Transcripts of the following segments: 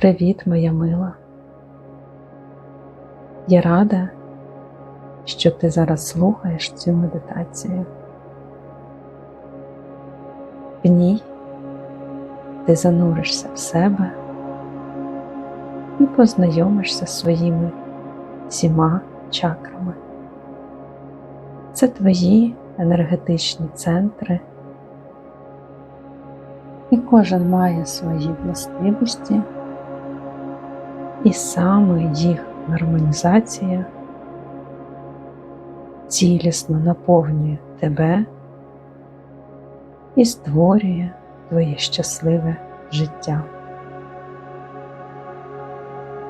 Привіт, моя мила. Я рада, що ти зараз слухаєш цю медитацію. В ній ти зануришся в себе і познайомишся з своїми сіма чакрами. Це твої енергетичні центри, і кожен має свої властивості, і саме їх гармонізація цілісно наповнює тебе і створює твоє щасливе життя.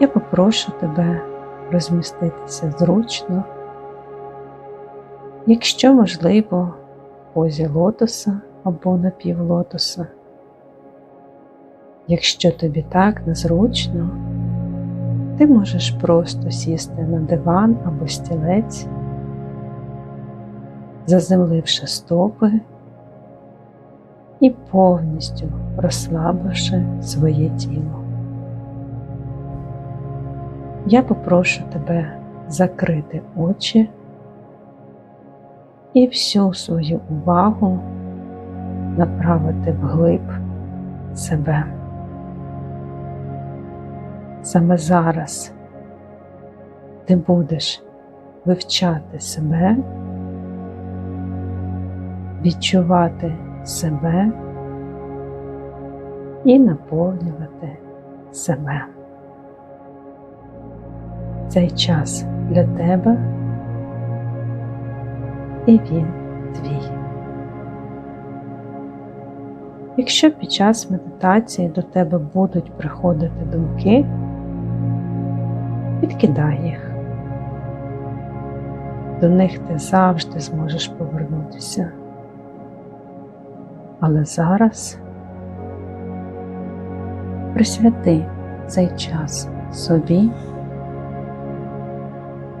Я попрошу тебе розміститися зручно, якщо можливо, в позі лотоса або напівлотоса. Якщо тобі так незручно, ти можеш просто сісти на диван або стілець, заземливши стопи і повністю розслабивши своє тіло. Я попрошу тебе закрити очі і всю свою увагу направити вглиб себе. Саме зараз ти будеш вивчати себе, відчувати себе і наповнювати себе. Цей час для тебе і він твій. Якщо під час медитації до тебе будуть приходити думки, відкидай їх. До них ти завжди зможеш повернутися. Але зараз присвяти цей час собі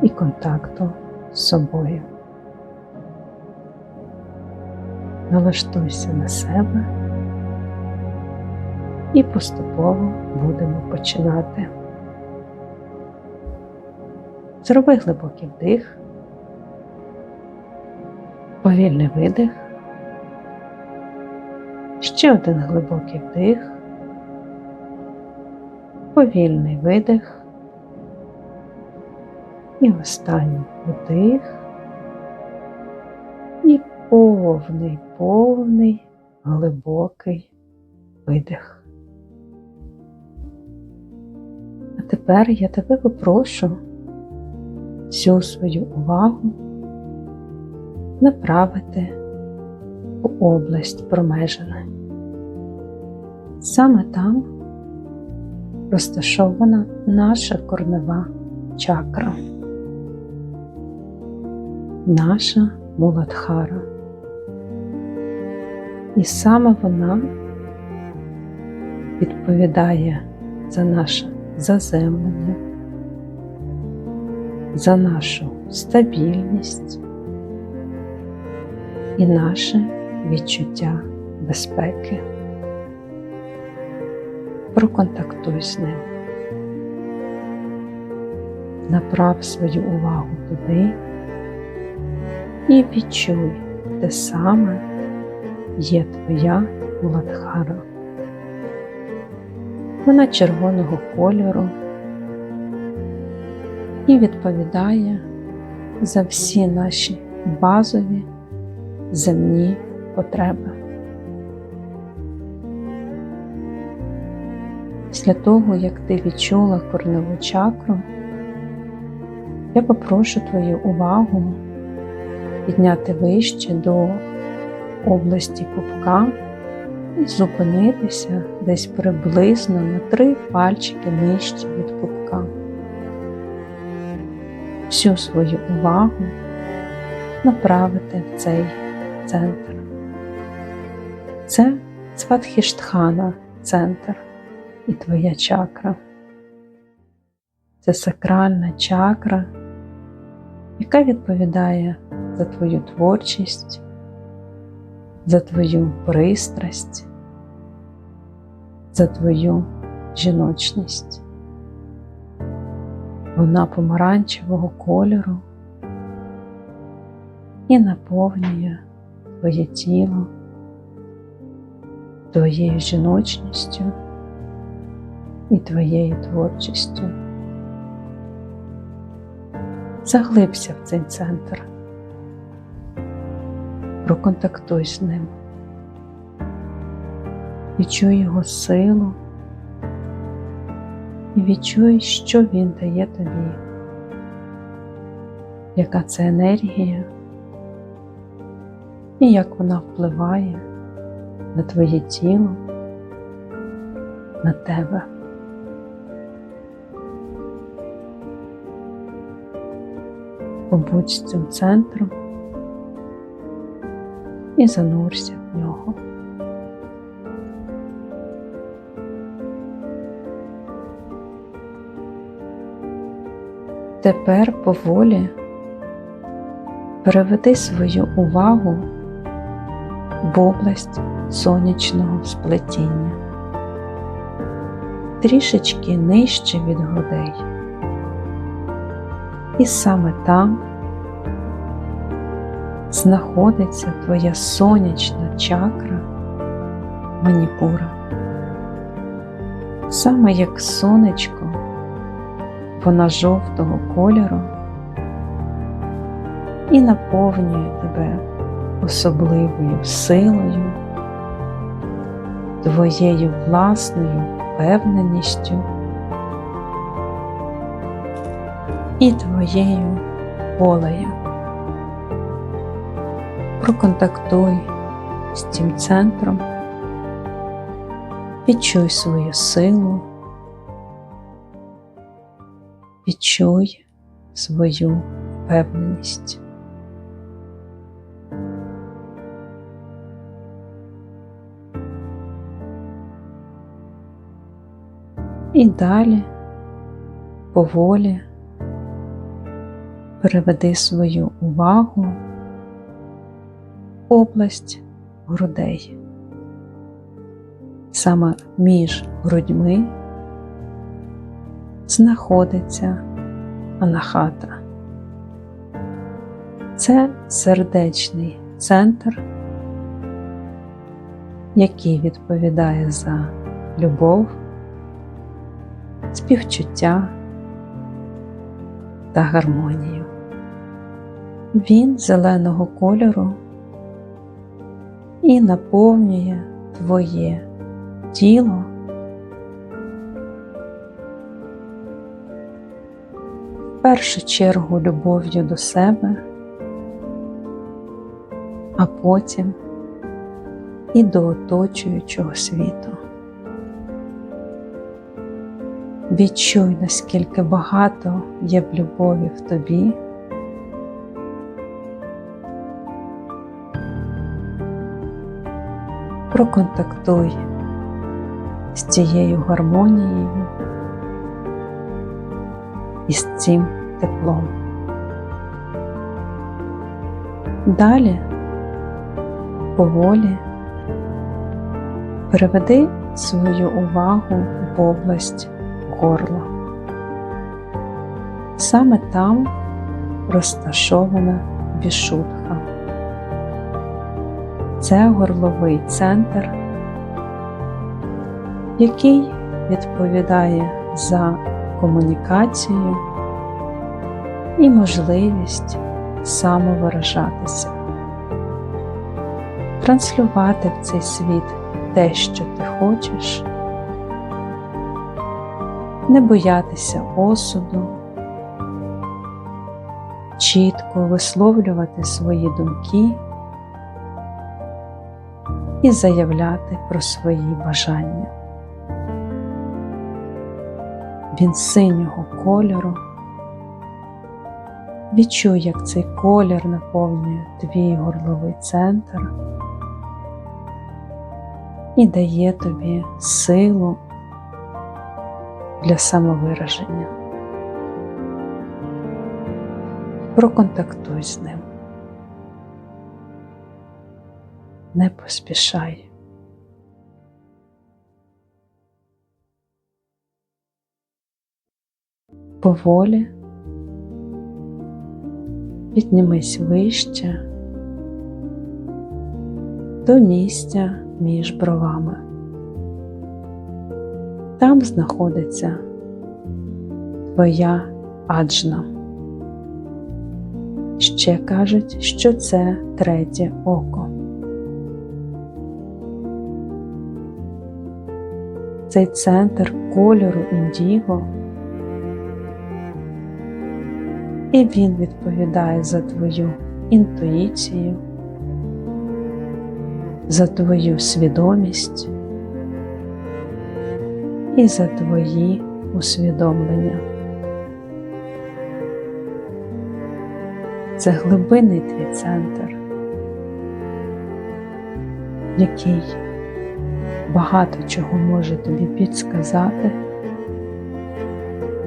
і контакту з собою. Налаштуйся на себе і поступово будемо починати. Зроби глибокий вдих, повільний видих, ще один глибокий вдих, повільний видих. І останній вдих. І повний, повний глибокий видих. А тепер я тебе попрошу всю свою увагу направити у область промежини. Саме там розташована наша корнева чакра, наша муладхара. І саме вона відповідає за наше заземлення, за нашу стабільність і наше відчуття безпеки. Проконтактуй з ним. Направ свою увагу туди і відчуй, де саме є твоя Муладхара. Вона червоного кольору і відповідає за всі наші базові земні потреби. Після того, як ти відчула корневу чакру, я попрошу твою увагу підняти вище до області пупка і зупинитися десь приблизно на три пальчики нижче від пупка. Всю свою увагу направити в цей центр. Це Цватхіштхана центр і твоя чакра. Це сакральна чакра, яка відповідає за твою творчість, за твою пристрасть, за твою жіночність. Вона помаранчевого кольору і наповнює твоє тіло твоєю жіночністю і твоєю творчістю. Заглибся в цей центр, проконтактуй з ним, відчуй його силу і відчуй, що він дає тобі, яка це енергія і як вона впливає на твоє тіло, на тебе. Побудь цим центром і занурся в нього. Тепер поволі переведи свою увагу в область сонячного сплетіння, трішечки нижче від грудей. І саме там знаходиться твоя сонячна чакра маніпура. Саме як сонечко, вона жовтого кольору і наповнює тебе особливою силою, твоєю власною впевненістю і твоєю волею. Проконтактуй з цим центром, відчуй свою силу, відчуй свою впевненість. І далі поволі переведи свою увагу в область грудей. Саме між грудьми знаходиться анахата. Це сердечний центр, який відповідає за любов співчуття та гармонію. Він зеленого кольору і наповнює твоє тіло першу чергу любов'ю до себе, а потім і до оточуючого світу. Відчуй, наскільки багато є в любові в тобі. Проконтактуй з цією гармонією і з цим теплом. Далі поволі переведи свою увагу в область горла. Саме там розташована бішутха. Це горловий центр, який відповідає за комунікацію і можливість самовиражатися, транслювати в цей світ те, що ти хочеш. Не боятися осуду, чітко висловлювати свої думки і заявляти про свої бажання. Він синього кольору. Відчуй, як цей колір наповнює твій горловий центр і дає тобі силу для самовираження. Проконтактуй з ним. Не поспішай. Поволі піднімись вище до місця між бровами. Там знаходиться твоя аджна. Ще кажуть, що це третє око. Цей центр кольору індіго, і він відповідає за твою інтуїцію, за твою свідомість і за твої усвідомлення. Це глибинний твій центр, який багато чого може тобі підсказати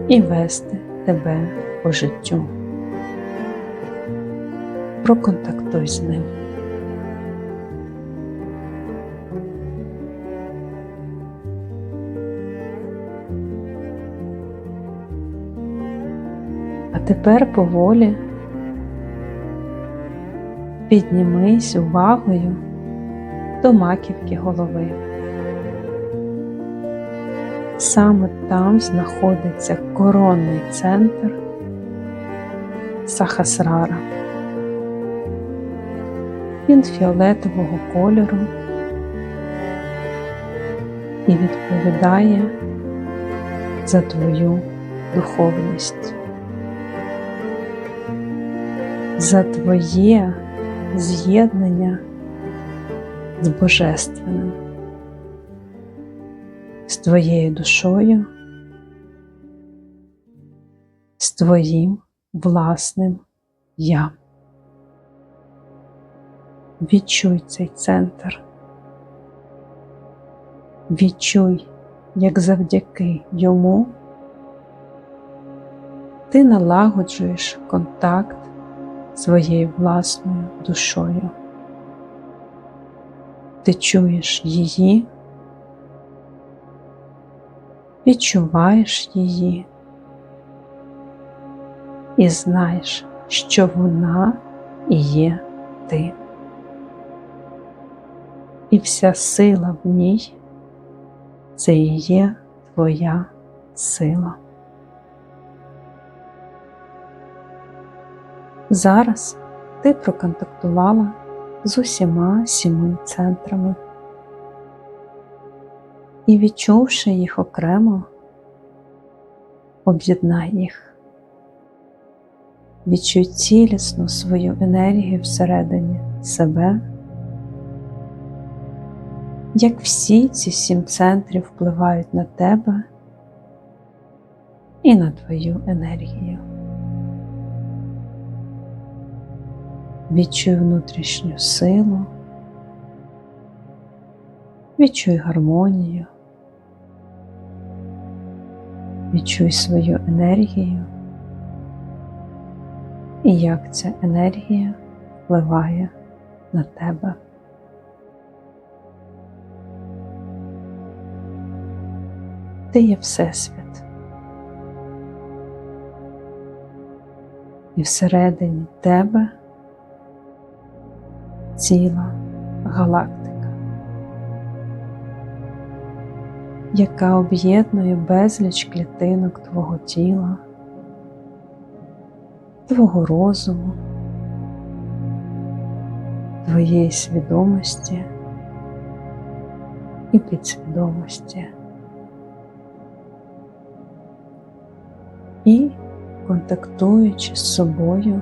і вести тебе по життю. Проконтактуй з ним. А тепер поволі піднімись увагою до маківки голови. Саме там знаходиться коронний центр Сахасрара. Він фіолетового кольору і відповідає за твою духовність, за твоє з'єднання з Божественним, з твоєю душою, з твоїм власним я. Відчуй цей центр. Відчуй, як завдяки йому ти налагоджуєш контакт своєю власною душою. Ти чуєш її, відчуваєш її і знаєш, що вона і є ти. І вся сила в ній це і є твоя сила. Зараз ти проконтактувала з усіма сіми центрами. І, відчувши їх окремо, об'єднай їх, відчуй цілісну свою енергію всередині себе, як всі ці сім центрів впливають на тебе і на твою енергію. Відчуй внутрішню силу, відчуй гармонію, відчуй свою енергію і як ця енергія впливає на тебе. Ти є Всесвіт. І всередині тебе ціла галактика, яка об'єднує безліч клітинок твого тіла, твого розуму, твоєї свідомості і підсвідомості. Контактуючи з собою,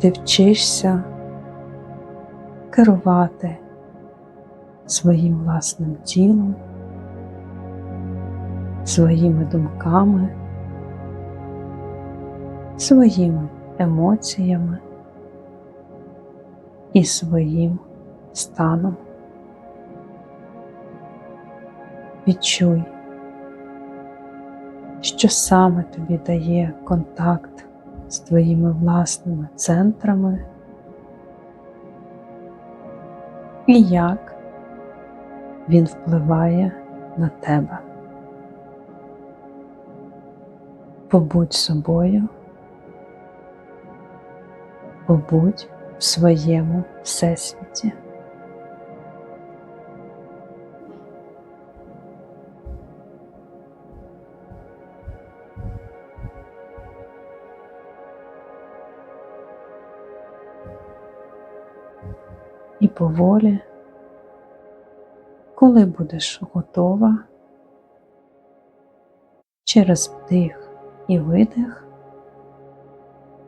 ти вчишся керувати своїм власним тілом, своїми думками, своїми емоціями і своїм станом. Відчуй, що саме тобі дає контакт з твоїми власними центрами і як він впливає на тебе. Побудь собою, побудь в своєму всесвіті. І поволі, коли будеш готова, через вдих і видих.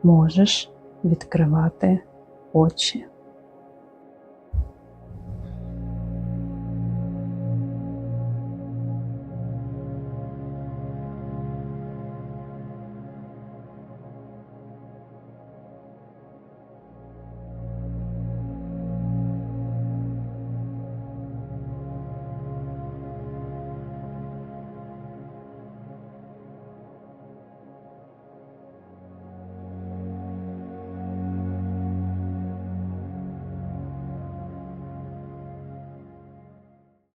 Можеш відкривати очі.